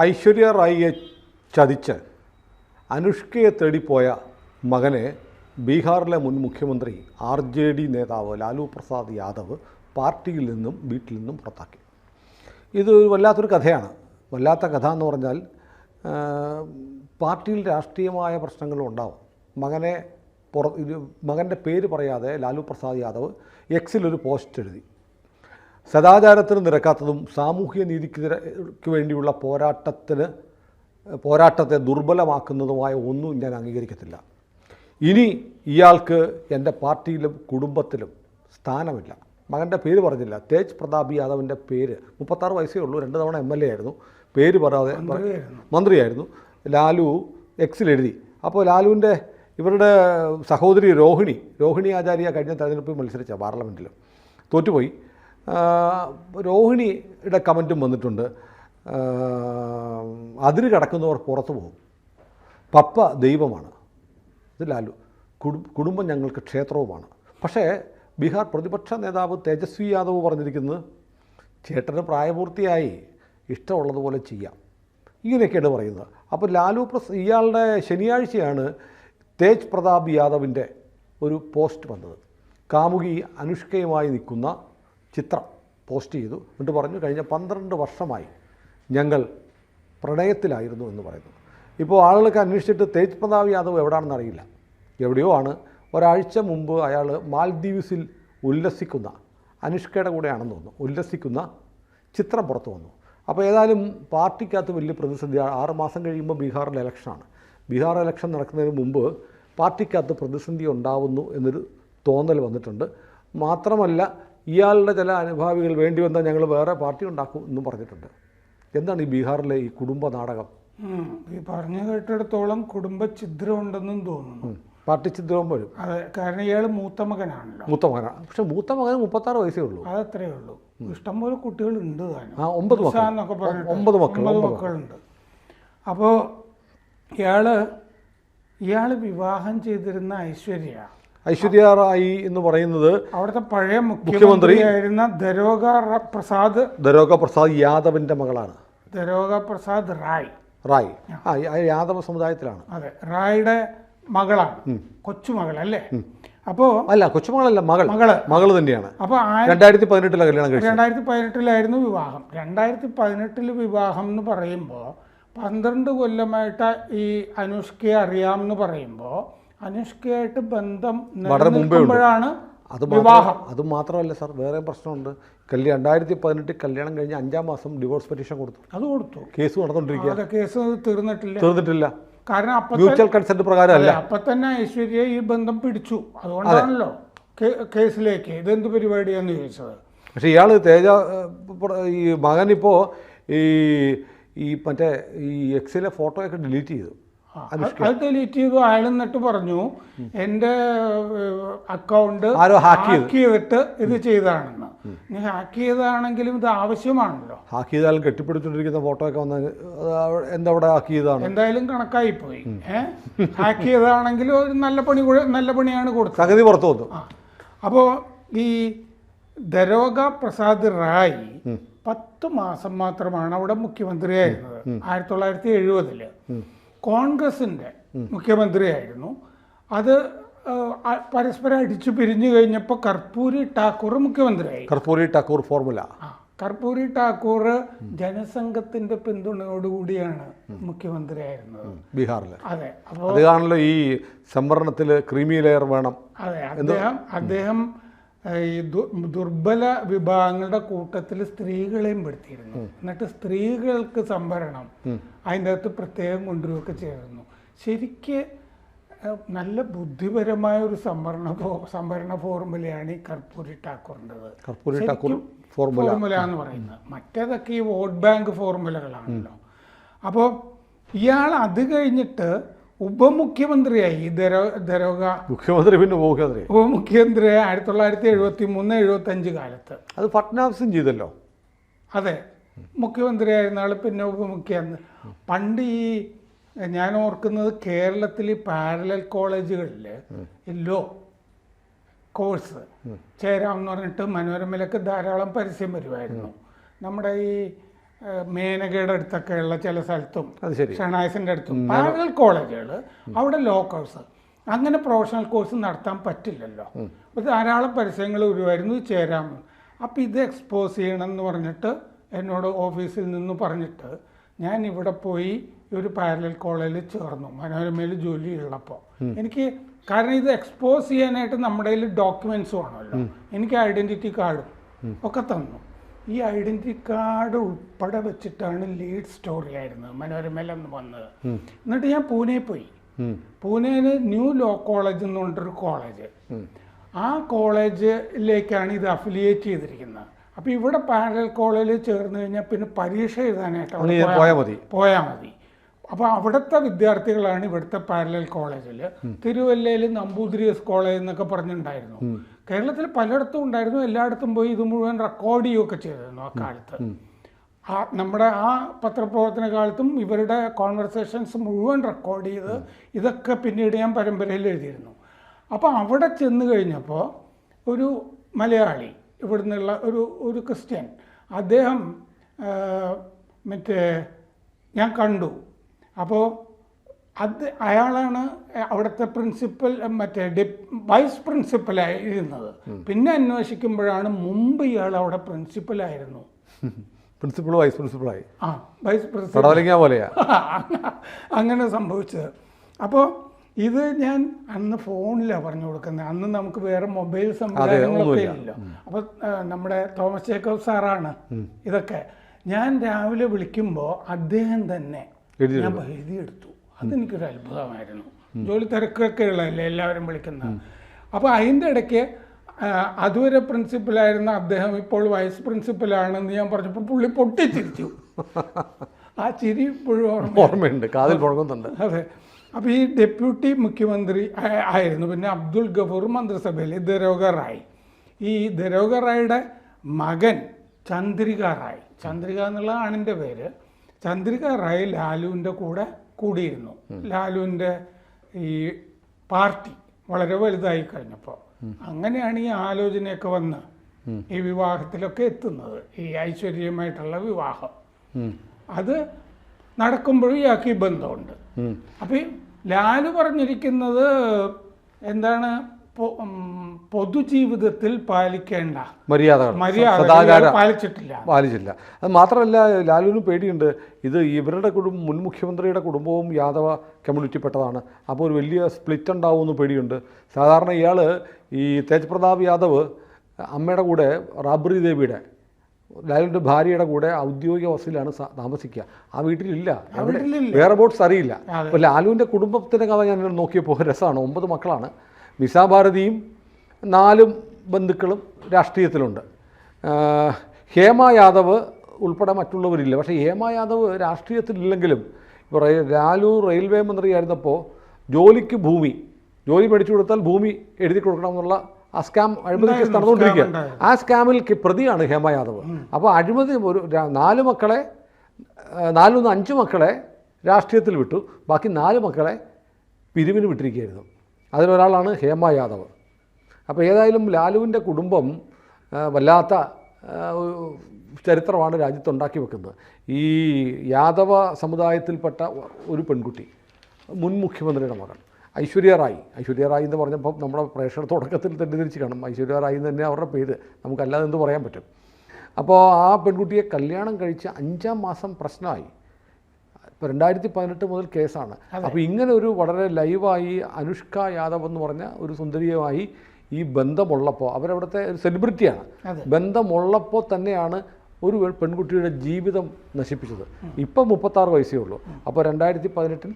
ഐശ്വര്യ റായിയെ ചതിച്ച് അനുഷ്കയെ തേടിപ്പോയ മകനെ ബീഹാറിലെ മുൻ മുഖ്യമന്ത്രി ആർ ജെ ഡി നേതാവ് ലാലു പ്രസാദ് യാദവ് പാർട്ടിയിൽ നിന്നും വീട്ടിൽ നിന്നും പുറത്താക്കി. ഇത് വല്ലാത്തൊരു കഥയാണ്. വല്ലാത്ത കഥ എന്ന് പറഞ്ഞാൽ പാർട്ടിയിൽ രാഷ്ട്രീയമായ പ്രശ്നങ്ങളും ഉണ്ടാവും. മകനെ പുറ മകന്റെ പേര് പറയാതെ ലാലു പ്രസാദ് യാദവ് എക്സിലൊരു പോസ്റ്റ് എഴുതി. സദാചാരത്തിന് നിരക്കാത്തതും സാമൂഹ്യ നീതിക്ക് വേണ്ടിയുള്ള പോരാട്ടത്തിന് പോരാട്ടത്തെ ദുർബലമാക്കുന്നതുമായ ഒന്നും ഞാൻ അംഗീകരിക്കത്തില്ല. ഇനി ഇയാൾക്ക് എന്റെ പാർട്ടിയിലും കുടുംബത്തിലും സ്ഥാനമില്ല. മകന്റെ പേര് പറഞ്ഞില്ല. തേജ് പ്രതാപ് യാദവിന്റെ പേര്. മുപ്പത്താറ് വയസ്സേ ഉള്ളൂ. രണ്ട് തവണ എം എൽ എ ആയിരുന്നു. പേര് പറയാതെ മന്ത്രിയായിരുന്നു. ലാലു എക്സിൽ എഴുതി. അപ്പോൾ ലാലുവിന്റെ ഇവരുടെ സഹോദരി രോഹിണി രോഹിണി ആചാര്യ കഴിഞ്ഞ തെരഞ്ഞെടുപ്പിൽ മത്സരിച്ച പാർലമെന്റിൽ തോറ്റുപോയി. രോഹിണിയുടെ കമന്റും വന്നിട്ടുണ്ട്. അതിര് കടക്കുന്നവർ പുറത്തു പോകും. പപ്പ ദൈവമാണ്. ഇത് ലാലു. കുടുംബം ഞങ്ങൾക്ക് ക്ഷേത്രവുമാണ്. പക്ഷേ ബീഹാർ പ്രതിപക്ഷ നേതാവ് തേജസ്വി യാദവ് പറഞ്ഞിരിക്കുന്നത് ചേട്ടന് പ്രായപൂർത്തിയായി ഇഷ്ടമുള്ളതുപോലെ ചെയ്യാം. ഇങ്ങനെയൊക്കെയാണ് പറയുന്നത്. അപ്പോൾ ലാലു പ്രസ് ഇയാളുടെ ശനിയാഴ്ചയാണ് തേജ് പ്രതാപ് യാദവിന്റെ ഒരു പോസ്റ്റ് വന്നത്. കാമുകി അനുഷ്കയുമായി നിൽക്കുന്ന ചിത്രം പോസ്റ്റ് ചെയ്തു. എന്നിട്ട് പറഞ്ഞു കഴിഞ്ഞ പന്ത്രണ്ട് വർഷമായി ഞങ്ങൾ പ്രണയത്തിലായിരുന്നു എന്ന് പറയുന്നു. ഇപ്പോൾ ആളുകൾക്ക് അന്വേഷിച്ചിട്ട് തേജ് പ്രതാപ് യാദവ് എവിടെയാണെന്ന് അറിയില്ല. എവിടെയോ ആണ്. ഒരാഴ്ച മുമ്പ് അയാൾ മാൽദ്വീപ്സിൽ ഉല്ലസിക്കുന്ന അനുഷ്കയുടെ കൂടെയാണെന്ന് തോന്നുന്നു ഉല്ലസിക്കുന്ന ചിത്രം പുറത്തു വന്നു. അപ്പോൾ ഏതായാലും പാർട്ടിക്കകത്ത് വലിയ പ്രതിസന്ധി. ആറ് മാസം കഴിയുമ്പോൾ ബീഹാറിൽ ഇലക്ഷനാണ് ബീഹാർ ഇലക്ഷൻ നടക്കുന്നതിന് മുമ്പ് പാർട്ടിക്കകത്ത് പ്രതിസന്ധി ഉണ്ടാവുന്നു എന്നൊരു തോന്നൽ വന്നിട്ടുണ്ട്. മാത്രമല്ല ഇയാളുടെ ചില അനുഭാവികൾ വേണ്ടി വന്നാൽ ഞങ്ങൾ വേറെ പാർട്ടി ഉണ്ടാക്കും എന്നും പറഞ്ഞിട്ടുണ്ട്. എന്താണ് ഈ ബീഹാറിലെ ഈ കുടുംബ നാടകം? ഈ പറഞ്ഞു കേട്ടിടത്തോളം കുടുംബ ഛിദ്രം ഉണ്ടെന്നും തോന്നുന്നു. പാർട്ടി ചിത്രവും വരും. അതെ കാരണം ഇയാൾ മൂത്ത മകനാണല്ലോ. മൂത്ത മകനാണ്. പക്ഷെ മൂത്ത മകന് മുപ്പത്താറ് വയസ്സേ ഉള്ളൂ. അതത്രേ ഉള്ളൂ. ഇഷ്ടംപോലെ കുട്ടികൾ ഉണ്ട് താനും. ആ ഒമ്പത് മക്കൾ. എന്നൊക്കെ പറഞ്ഞിട്ട് ഒമ്പത് മക്കൾ ഒമ്പത് ഒമ്പത് മക്കളുണ്ട്. അപ്പോൾ ഇയാൾ ഇയാൾ വിവാഹം ചെയ്തിരുന്ന ഐശ്വര്യ ഐശ്വര്യ റായി എന്ന് പറയുന്നത് അവിടുത്തെ പഴയ മുഖ്യമന്ത്രി ആയിരുന്ന ദരോഗ പ്രസാദ് ദരോഗ പ്രസാദ് യാദവിന്റെ മകളാണ്. ദരോഗ പ്രസാദ് റായ്. റായ്. ആ. യാദവ സമുദായത്തിലാണ്. അതെ റായിയുടെ മകളാണ്. കൊച്ചുമകൾ അല്ലേ? അപ്പോൾ അല്ല കൊച്ചുമകളല്ല മകൾ മകൾ. മകൾ തന്നെയാണ്. അപ്പോൾ രണ്ടായിരത്തി പതിനെട്ടിലാണ് കല്യാണം കഴിച്ചത്. രണ്ടായിരത്തി പതിനെട്ടിലായിരുന്നു വിവാഹം. രണ്ടായിരത്തി പതിനെട്ടിൽ വിവാഹം എന്ന് പറയുമ്പോൾ പന്ത്രണ്ട് കൊല്ലമായിട്ട് ഈ അനുഷ്കയെ അറിയാമെന്ന് പറയുമ്പോൾ അനുഷ്കയായിട്ട് ബന്ധം വളരെ മുമ്പേ ഉണ്ട്. അത് വിവാഹം. അത് മാത്രമല്ല സാർ വേറെ പ്രശ്നമുണ്ട്. കല്യാണം രണ്ടായിരത്തി പതിനെട്ടിൽ കല്യാണം കഴിഞ്ഞ് അഞ്ചാം മാസം ഡിവോഴ്സ് പെറ്റീഷൻ കൊടുത്തു. അത് കൊടുത്തു. കേസ് നടന്നുകൊണ്ടിരിക്കുക കേസ് തീർന്നിട്ടില്ല. തീർന്നിട്ടില്ല. കാരണം അപ്പൊ മ്യൂച്വൽ കൺസെന്റ് പ്രകാരം അല്ല അതെ, അപ്പൊ തന്നെ ഐശ്വര്യ ഈ ബന്ധം പിടിച്ചു. അതുകൊണ്ടാണല്ലോ കേസിലേക്ക്. ഇതെന്ത് പരിപാടിയാന്ന് ചോദിച്ചത്. പക്ഷേ ഇയാൾ തേജ ഈ മകൻ മകനിപ്പോൾ ഈ ഈ മറ്റേ ഈ എക്സിലെ ഫോട്ടോയൊക്കെ ഡിലീറ്റ് ചെയ്തു. അത് ഡിലീറ്റ് ചെയ്തു അയാൾ എന്നിട്ട് പറഞ്ഞു എന്റെ അക്കൗണ്ട് ഹാക്ക്. ചെയ്തിട്ട് ഇത് ചെയ്താണെന്ന്. ഇനി ഹാക്ക് ചെയ്താണെങ്കിലും ഇത് ആവശ്യമാണല്ലോ. ഹാക്ക് ചെയ്താൽ കെട്ടിപ്പിടിച്ചുകൊണ്ടിരിക്കുന്ന ഫോട്ടോ ഒക്കെ വന്ന് അത് എന്താ അവിടെ ഹാക്ക് ചെയ്താണ് എന്തായാലും കണക്കായി പോയി ഏഹ് ഹാക്ക് ചെയ്താണെങ്കിലും ഒരു നല്ല പണി നല്ല പണിയാണ് കൊടുത്തത്. സംഗതി പുറത്തു വന്നു. അപ്പോ അപ്പോൾ ഈ ദരോഗ പ്രസാദ് റായ് പത്ത് മാസം മാത്രമാണ് അവിടെ മുഖ്യമന്ത്രിയായിരുന്നത്. ആയിരത്തി തൊള്ളായിരത്തി എഴുപതിൽ. കോൺഗ്രസിന്റെ മുഖ്യമന്ത്രിയായിരുന്നു. അത് പരസ്പരം അടിച്ചു പിരിഞ്ഞു കഴിഞ്ഞപ്പോൾ കർപ്പൂരി ടാക്കൂർ മുഖ്യമന്ത്രിയായി. കർപ്പൂരി ടാക്കൂർ ഫോർമുല. കർപ്പൂരി ടാക്കൂർ ജനസംഘത്തിന്റെ പിന്തുണയോടുകൂടിയാണ് മുഖ്യമന്ത്രിയായിരുന്നത്. ബീഹാറിൽ. അതെ അപ്പോൾ അതാണല്ലോ ഈ സംവരണത്തിൽ ക്രീമി ലെയർ വേണം. അതെ അദ്ദേഹം അദ്ദേഹം ഈ ദുർബല വിഭാഗങ്ങളുടെ കൂട്ടത്തിൽ സ്ത്രീകളെയും പെടുത്തിയിരുന്നു. എന്നിട്ട് സ്ത്രീകൾക്ക് സംവരണം അതിന്റെ അകത്ത് പ്രത്യേകം കൊണ്ടുവരികയൊക്കെ ചെയ്തിരുന്നു. ശരിക്ക് നല്ല ബുദ്ധിപരമായ ഒരു സംവരണ സംവരണ ഫോർമുലയാണ് ഈ കർപ്പൂരി ടാക്കൂറിന്റെത്. കർപ്പൂരി ടക്കൂർ ഫോർമുല. എന്ന് പറയുന്നത്. മറ്റേതൊക്കെ ഈ വോട്ട് ബാങ്ക് ഫോർമുലകളാണല്ലോ. അപ്പോൾ ഇയാൾ അത് കഴിഞ്ഞിട്ട് ഉപമുഖ്യമന്ത്രിയായി ദരോഗ മുഖ്യമന്ത്രി പിന്നെ ഉപമുഖ്യമന്ത്രി. ഉപമുഖ്യമന്ത്രി ആയിരത്തി തൊള്ളായിരത്തി എഴുപത്തി മൂന്ന് എഴുപത്തി അഞ്ച് കാലത്ത്. അത് ഫട്നാവിസും ചെയ്തല്ലോ. അതെ. മുഖ്യമന്ത്രിയായിരുന്ന ആൾ പിന്നെ ഉപമുഖ്യമന്ത്രി. പണ്ട് ഈ ഞാൻ ഓർക്കുന്നത് കേരളത്തിൽ ഈ പാരലൽ കോളേജുകളിൽ ലോ കോഴ്സ് ചേരാമെന്ന് പറഞ്ഞിട്ട് മനോരമയിലൊക്കെ ധാരാളം പരസ്യം വരുമായിരുന്നു. നമ്മുടെ ഈ മേനകയുടെ അടുത്തൊക്കെയുള്ള ചില സ്ഥലത്തും ഷണായസിന്റെ അടുത്തും പാരലൽ കോളേജുകൾ അവിടെ ലോ കോഴ്സ്. അങ്ങനെ പ്രൊഫഷണൽ കോഴ്സ് നടത്താൻ പറ്റില്ലല്ലോ. അപ്പോൾ ധാരാളം പരസ്യങ്ങൾ വരുമായിരുന്നു ചേരാം അപ്പോൾ ഇത് എക്സ്പോസ് ചെയ്യണം എന്ന് പറഞ്ഞിട്ട് എന്നോട് ഓഫീസിൽ നിന്ന് പറഞ്ഞിട്ട് ഞാൻ ഇവിടെ പോയി ഒരു പാരലൽ കോളേജിൽ ചേർന്നു മനോരമയിൽ ജോലി ഉള്ളപ്പോൾ. എനിക്ക് കാരണം ഇത് എക്സ്പോസ് ചെയ്യാനായിട്ട് നമ്മുടെ കയ്യിൽ വേണമല്ലോ. എനിക്ക് ഐഡന്റിറ്റി കാർഡും ഒക്കെ തന്നു. ഈ ഐഡന്റി കാർഡ് ഉൾപ്പെടെ വെച്ചിട്ടാണ് ലീഡ് സ്റ്റോറി ആയിരുന്നത് മനോരമയിലെന്ന് വന്നത്. എന്നിട്ട് ഞാൻ പൂനെ പോയി. പൂനെയിൽ പൂനെയിൽ ന്യൂ ലോ കോളേജ് എന്ന് പറഞ്ഞിട്ടൊരു കോളേജ്. ആ കോളേജിലേക്കാണ് ഇത് അഫിലിയേറ്റ് ചെയ്തിരിക്കുന്നത്. അപ്പോൾ ഇവിടെ പാരൽ കോളേജിൽ ചേർന്ന് കഴിഞ്ഞാൽ പിന്നെ പരീക്ഷ എഴുതാനായിട്ട് പോയാൽ മതി. പോയാൽ മതി. അപ്പോൾ അവിടുത്തെ വിദ്യാർത്ഥികളാണ് ഇവിടുത്തെ പാരലൽ കോളേജിൽ തിരുവല്ലയിൽ നമ്പൂതിരിയസ് കോളേജ് എന്നൊക്കെ പറഞ്ഞിട്ടുണ്ടായിരുന്നു. കേരളത്തിൽ പലയിടത്തും ഉണ്ടായിരുന്നു. എല്ലായിടത്തും പോയി ഇത് മുഴുവൻ റെക്കോർഡ് ചെയ്യുകയൊക്കെ ചെയ്തിരുന്നു ആ കാലത്ത്. ആ നമ്മുടെ ആ പത്രപ്രവർത്തന കാലത്തും ഇവരുടെ കോൺവെർസേഷൻസ് മുഴുവൻ റെക്കോർഡ് ചെയ്ത് ഇതൊക്കെ പിന്നീട് ഞാൻ പരമ്പരയിൽ എഴുതിയിരുന്നു. അപ്പോൾ അവിടെ ചെന്ന് കഴിഞ്ഞപ്പോൾ ഒരു മലയാളി ഇവിടെ നിന്നുള്ള ഒരു ഒരു ക്രിസ്ത്യൻ അദ്ദേഹം മറ്റേ ഞാൻ കണ്ടു. അപ്പോൾ അത് അയാളാണ് അവിടുത്തെ പ്രിൻസിപ്പൽ മറ്റേ വൈസ് പ്രിൻസിപ്പലായിരുന്നത് പിന്നെ അന്വേഷിക്കുമ്പോഴാണ് മുമ്പ് ഇയാൾ അവിടെ പ്രിൻസിപ്പലായിരുന്നു പ്രിൻസിപ്പൾ വൈസ് പ്രിൻസിപ്പളായി ആ വൈസ് പ്രിൻസിപ്പൽ പോലെയാ. അങ്ങനെ സംഭവിച്ചത്. അപ്പോൾ ഇത് ഞാൻ അന്ന് ഫോണിലാണ് പറഞ്ഞു കൊടുക്കുന്നത്. അന്ന് നമുക്ക് വേറെ മൊബൈൽ സംവിധാനങ്ങളൊക്കെ ഇല്ലല്ലോ. ഇല്ല അപ്പോൾ നമ്മുടെ തോമസ് ജേക്കബ് സാറാണ് ഇതൊക്കെ. ഞാൻ രാവിലെ വിളിക്കുമ്പോൾ അദ്ദേഹം തന്നെ ഞാൻ എഴുതിയെടുത്തു. അതെനിക്കൊരു അത്ഭുതമായിരുന്നു ജോലി തിരക്കൊക്കെ ഉള്ളതല്ലേ എല്ലാവരും വിളിക്കുന്ന. അപ്പോൾ അതിന്റെ ഇടയ്ക്ക് അതുവരെ പ്രിൻസിപ്പലായിരുന്ന അദ്ദേഹം ഇപ്പോൾ വൈസ് പ്രിൻസിപ്പലാണെന്ന് ഞാൻ പറഞ്ഞപ്പോൾ പുള്ളി പൊട്ടിച്ചിരിച്ചു. ആ ചിരി ഇപ്പോഴും ഓർമ്മയുണ്ട്. കാതിൽ മുഴങ്ങുന്നുണ്ട് അതെ. അപ്പോൾ ഈ ഡെപ്യൂട്ടി മുഖ്യമന്ത്രി ആയിരുന്നു. പിന്നെ അബ്ദുൾ ഗഫൂർ മന്ത്രിസഭയിലെ ദരോഗ റായ്. ഈ ദരോഗ റായുടെ മകൻ ചന്ദ്രിക റായ്. ചന്ദ്രിക എന്നുള്ള ആണിന്റെ പേര്. ചന്ദ്രിക റായ് ലാലുവിന്റെ കൂടെ കൂടിയിരുന്നു. ലാലുവിന്റെ ഈ പാർട്ടി വളരെ വലുതായി കഴിഞ്ഞപ്പോൾ അങ്ങനെയാണ് ഈ ആലോചനയൊക്കെ വന്ന് ഈ വിവാഹത്തിലൊക്കെ എത്തുന്നത്. ഈ ഐശ്വര്യമായിട്ടുള്ള വിവാഹം. അത് നടക്കുമ്പോഴും ഇയാൾക്ക് ഈ ബന്ധമുണ്ട്. അപ്പം ലാലു പറഞ്ഞിരിക്കുന്നത് എന്താണ്? പൊതുജീവിതത്തിൽ പാലിക്കേണ്ട മര്യാദ മര്യാദ പാലിച്ചിട്ടില്ല. പാലിച്ചില്ല അത് മാത്രമല്ല ലാലുവിനും പേടിയുണ്ട്. ഇത് ഇവരുടെ കുടുംബം മുൻ മുഖ്യമന്ത്രിയുടെ കുടുംബവും യാദവ കമ്മ്യൂണിറ്റി പെട്ടതാണ് അപ്പോൾ ഒരു വലിയ സ്പ്ലിറ്റ് ഉണ്ടാവുമെന്ന് പേടിയുണ്ട്. സാധാരണ ഇയാൾ ഈ തേജ് പ്രതാപ് യാദവ് അമ്മയുടെ കൂടെ റാബ്രി ദേവിയുടെ ലാലുവിന്റെ ഭാര്യയുടെ കൂടെ ഔദ്യോഗിക വസതിയിലാണ് താമസിക്കുക. ആ വീട്ടിലില്ല. വേറെ ബോട്ട്സ് അറിയില്ല. അപ്പോൾ ലാലുവിന്റെ കുടുംബത്തിന്റെ കഥ ഞാൻ നോക്കിയപ്പോൾ രസമാണ് ഒമ്പത് മക്കളാണ്. മിസാഭാരതിയും നാലും ബന്ധുക്കളും രാഷ്ട്രീയത്തിലുണ്ട്. ഹേമ യാദവ് ഉൾപ്പെടെ മറ്റുള്ളവരില്ല. പക്ഷേ ഹേമ യാദവ് രാഷ്ട്രീയത്തിലില്ലെങ്കിലും ഇപ്പോൾ റെയിൽ ലാലു റെയിൽവേ മന്ത്രിയായിരുന്നപ്പോൾ ജോലിക്ക് ഭൂമി ജോലി മേടിച്ചു കൊടുത്താൽ ഭൂമി എഴുതി കൊടുക്കണമെന്നുള്ള ആ സ്കാം അഴിമതി കേസ് നടന്നുകൊണ്ടിരിക്കുക. ആ സ്കാമിൽ പ്രതിയാണ് ഹേമ യാദവ്. അപ്പോൾ അഴിമതി ഒരു നാല് മക്കളെ നാലു നിന്ന് അഞ്ച് മക്കളെ രാഷ്ട്രീയത്തിൽ വിട്ടു. ബാക്കി നാല് മക്കളെ പിരിവിന് വിട്ടിരിക്കുകയായിരുന്നു. അതിലൊരാളാണ് ഹേമ യാദവ്. അപ്പോൾ ഏതായാലും ലാലുവിന്റെ കുടുംബം വല്ലാത്ത ചരിത്രമാണ് രാജ്യത്തുണ്ടാക്കി വെക്കുന്നത്. ഈ യാദവ സമുദായത്തിൽപ്പെട്ട ഒരു പെൺകുട്ടി മുൻ മുഖ്യമന്ത്രിയുടെ മകൾ ഐശ്വര്യ റായി. ഐശ്വര്യ റായ് എന്ന് പറഞ്ഞപ്പോൾ നമ്മുടെ പ്രേക്ഷകർ തുടക്കത്തിൽ തെറ്റിദ്ധരിച്ച് കാണും. ഐശ്വര്യ റായി എന്ന് തന്നെ അവരുടെ പേര് നമുക്കല്ലാതെ എന്ത് പറയാൻ പറ്റും? അപ്പോൾ ആ പെൺകുട്ടിയെ കല്യാണം കഴിച്ച് അഞ്ചാം മാസം പ്രശ്നമായി. ഇപ്പോൾ രണ്ടായിരത്തി പതിനെട്ട് മുതൽ കേസാണ്. അപ്പോൾ ഇങ്ങനെ ഒരു വളരെ ലൈവായി അനുഷ്ക യാദവ് എന്ന് പറഞ്ഞ ഒരു സുന്ദരിയുമായി ഈ ബന്ധമുള്ളപ്പോൾ അവരവിടുത്തെ ഒരു സെലിബ്രിറ്റിയാണ്. ബന്ധമുള്ളപ്പോൾ തന്നെയാണ് ഒരു പെൺകുട്ടിയുടെ ജീവിതം നശിപ്പിച്ചത്. ഇപ്പം മുപ്പത്താറ് വയസ്സേ ഉള്ളൂ. അപ്പോൾ രണ്ടായിരത്തി പതിനെട്ടിൽ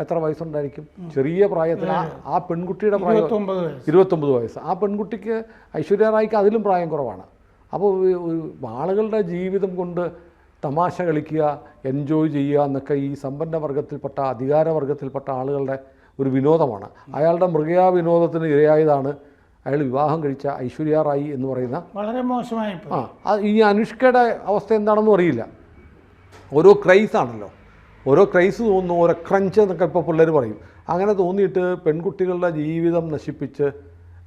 എത്ര വയസ്സുണ്ടായിരിക്കും? ചെറിയ പ്രായത്തിൽ ആ- പെൺകുട്ടിയുടെ പ്രായം ഇരുപത്തൊമ്പത് വയസ്സ്. ആ പെൺകുട്ടിക്ക് ഐശ്വര്യ റായിക്ക് അതിലും പ്രായം കുറവാണ്. അപ്പോൾ ആളുകളുടെ ജീവിതം കൊണ്ട് തമാശ കളിക്കുക എൻജോയ് ചെയ്യുക എന്നൊക്കെ ഈ സമ്പന്ന വർഗത്തിൽപ്പെട്ട അധികാര വർഗത്തിൽപ്പെട്ട ആളുകളുടെ ഒരു വിനോദമാണ്. അയാളുടെ മൃഗയാ വിനോദത്തിന് ഇരയായതാണ് അയാൾ വിവാഹം കഴിച്ച ഐശ്വര്യ റായി എന്ന് പറയുന്ന വളരെ മോശമായി ആ- ഈ അനുഷ്കയുടെ അവസ്ഥ എന്താണെന്നും അറിയില്ല. ഓരോ ക്രൈസ് ആണല്ലോ. ഓരോ ക്രൈസ് തോന്നുന്നു ഓരോ ക്രഞ്ച് എന്നൊക്കെ ഇപ്പോൾ പിള്ളേർ പറയും. അങ്ങനെ തോന്നിയിട്ട് പെൺകുട്ടികളുടെ ജീവിതം നശിപ്പിച്ച്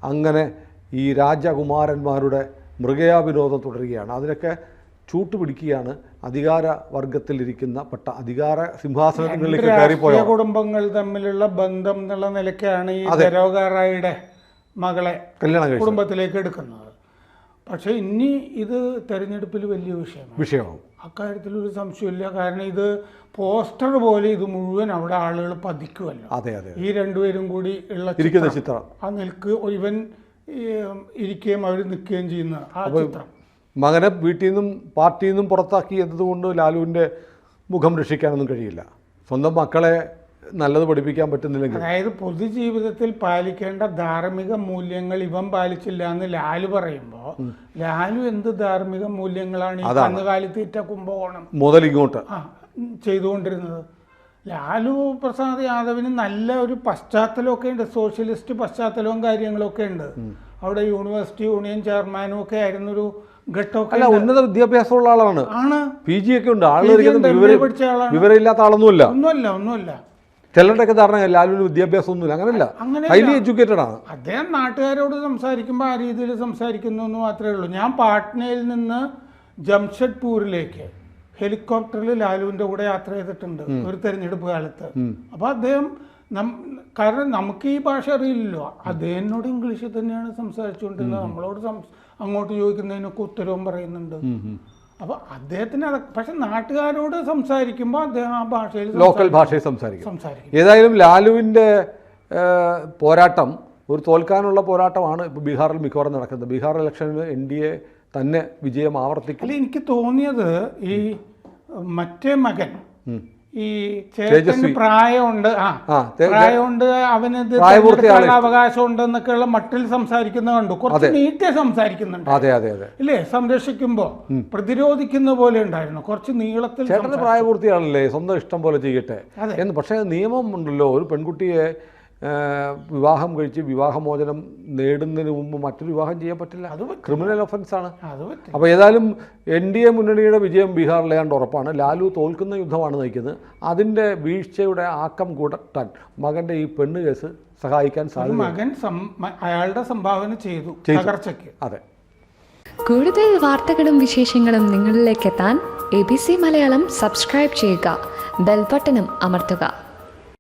അങ്ങനെ ഈ രാജകുമാരന്മാരുടെ മൃഗയാ വിനോദം തുടരുകയാണ്. അതിനൊക്കെ ചൂട്ടുപിടിക്കുകയാണ് അധികാര വർഗത്തിലിരിക്കുന്ന പെട്ട അധികാര സിംഹാസനങ്ങളിലേക്ക് കയറിപ്പോയ? കുടുംബങ്ങൾ തമ്മിലുള്ള ബന്ധം എന്നുള്ള നിലയ്ക്കാണ് ഈ തെരോഗാറായിയുടെ മകളെ കല്യാണം കുടുംബത്തിലേക്ക് എടുക്കുന്നത്. പക്ഷേ ഇനി ഇത് തെരഞ്ഞെടുപ്പിൽ വലിയ വിഷയമാണ്. വിഷയമാവും. അക്കാര്യത്തിൽ ഒരു സംശയമില്ല കാരണം ഇത് പോസ്റ്റർ പോലെ ഇത് മുഴുവൻ അവിടെ ആളുകൾ പതിക്കുമല്ലോ. അതെ അതെ ഈ രണ്ടുപേരും കൂടി ഉള്ള ചിത്രം. ആ നിൽക്ക് ഇവൻ ഇരിക്കുകയും അവർ നിൽക്കുകയും ചെയ്യുന്ന ആ ചിത്രം. മകനെ വീട്ടിൽ നിന്നും പാർട്ടിയിൽ നിന്നും പുറത്താക്കി എന്നതുകൊണ്ട് ലാലുവിന്റെ മുഖം രക്ഷിക്കാനൊന്നും കഴിയില്ല. സ്വന്തം മക്കളെ നല്ലത് പഠിപ്പിക്കാൻ പറ്റുന്നില്ലെങ്കിൽ. അതായത് പൊതുജീവിതത്തിൽ പാലിക്കേണ്ട ധാർമ്മിക മൂല്യങ്ങൾ ഇവൻ പാലിച്ചില്ല എന്ന് ലാലു പറയുമ്പോൾ ലാലു എന്ത് ധാർമ്മിക മൂല്യങ്ങളാണ് ഈ കന്നുകാലിത്തീറ്റ കുംഭകോണം? മുതൽ ഇങ്ങോട്ട് ചെയ്തുകൊണ്ടിരുന്നത്. ലാലു പ്രസാദ് യാദവിന് നല്ല ഒരു പശ്ചാത്തലമൊക്കെ ഉണ്ട്. സോഷ്യലിസ്റ്റ് പശ്ചാത്തലവും കാര്യങ്ങളൊക്കെ ഉണ്ട്. അവിടെ യൂണിവേഴ്സിറ്റി യൂണിയൻ ചെയർമാനും ഒക്കെ ആയിരുന്നൊരു അല്ല ഉന്നത വിദ്യാഭ്യാസമുള്ള ആളാണ്. ആണ്. പി ജി ഒക്കെ ഉണ്ട്. വിവരമില്ലാത്ത ആളൊന്നുമില്ല. ഒന്നുമല്ല ഒന്നുമല്ല. ചിലരുടെയൊക്കെ ധാരണ ലാലുവിന് വിദ്യാഭ്യാസം ഒന്നുമില്ല അങ്ങനല്ല ഹൈലി എഡ്യൂക്കേറ്റഡ് ആണ്. അദ്ദേഹം നാട്ടുകാരോട് സംസാരിക്കുമ്പോൾ ആ രീതിയിൽ സംസാരിക്കുന്നു എന്ന് മാത്രമേ ഉള്ളൂ. ഞാൻ പാട്നയിൽ നിന്ന് ജംഷഡ്പൂരിലേക്ക് ഹെലികോപ്റ്ററിൽ ലാലുവിന്റെ കൂടെ യാത്ര ചെയ്തിട്ടുണ്ട് ഒരു തെരഞ്ഞെടുപ്പ് കാലത്ത്. അപ്പോൾ അദ്ദേഹം കാരണം നമുക്ക് ഈ ഭാഷ അറിയില്ലല്ലോ. അദ്ദേഹനോട് ഇംഗ്ലീഷിൽ തന്നെയാണ് സംസാരിച്ചുകൊണ്ടിരുന്നത്. നമ്മളോട് അങ്ങോട്ട് ചോദിക്കുന്നതിനൊക്കെ ഉത്തരവും പറയുന്നുണ്ട്. അപ്പൊ അദ്ദേഹത്തിന് പക്ഷെ നാട്ടുകാരോട് സംസാരിക്കുമ്പോൾ അദ്ദേഹം ആ ഭാഷയിൽ ലോക്കൽ ഭാഷയിൽ സംസാരിക്കും. സംസാരിക്കും. ഏതായാലും ലാലുവിന്റെ പോരാട്ടം ഒരു തോൽക്കാനുള്ള പോരാട്ടമാണ് ഇപ്പോൾ ബീഹാറിൽ മിക്കവാറും നടക്കുന്നത്. ബീഹാർ ഇലക്ഷനിൽ എൻ ഡി എ തന്നെ വിജയം ആവർത്തിക്കും. അല്ല എനിക്ക് തോന്നിയത് ഈ മറ്റേ മകൻ ഈ ചേട്ടന് പ്രായമുണ്ട്. ആ പ്രായമുണ്ട് അവന് അവകാശം ഉണ്ട് എന്നൊക്കെയുള്ള മട്ടിൽ സംസാരിക്കുന്ന കണ്ടു. കുറച്ച് നീറ്റേ സംസാരിക്കുന്നുണ്ട്. അതെ അതെ അതെ. ഇല്ലേ? സംരക്ഷിക്കുമ്പോ പ്രതിരോധിക്കുന്ന പോലെ ഉണ്ടായിരുന്നു. കുറച്ച് നീളത്തിൽ ചേട്ടന് പ്രായപൂർത്തിയാണല്ലേ? സ്വന്തം ഇഷ്ടം പോലെ ചെയ്യട്ടെ. എന്ന് പക്ഷേ നിയമം ഉണ്ടല്ലോ. ഒരു പെൺകുട്ടിയെ വിവാഹം കഴിച്ച് വിവാഹമോചനം നേടുന്നതിന് മുമ്പ് മറ്റൊരു വിവാഹം ചെയ്യാൻ പറ്റില്ല. അത് ക്രിമിനൽ ഒഫൻസ് ആണ് അത് അപ്പോൾ ഏതായാലും എൻ ഡി എ മുന്നണിയുടെ വിജയം ബീഹാറിലേണ്ട ഉറപ്പാണ്. ലാലു തോൽക്കുന്ന യുദ്ധമാണ് നയിക്കുന്നത്. അതിന്റെ വീഴ്ചയുടെ ആക്കം കൂട്ടാൻ മകന്റെ ഈ പെണ്ണ് കേസ് സഹായിക്കാൻ സാധിക്കും മകൻ അയാളുടെ സംഭാവന ചെയ്തു. ചെയ്തു. തകർച്ചയ്ക്ക്. അതെ. കൂടുതൽ വാർത്തകളും വിശേഷങ്ങളും നിങ്ങളിലേക്ക് എത്താൻ A B C Malayalam subscribe ചെയ്യുക. ബെൽബട്ടനും അമർത്തുക.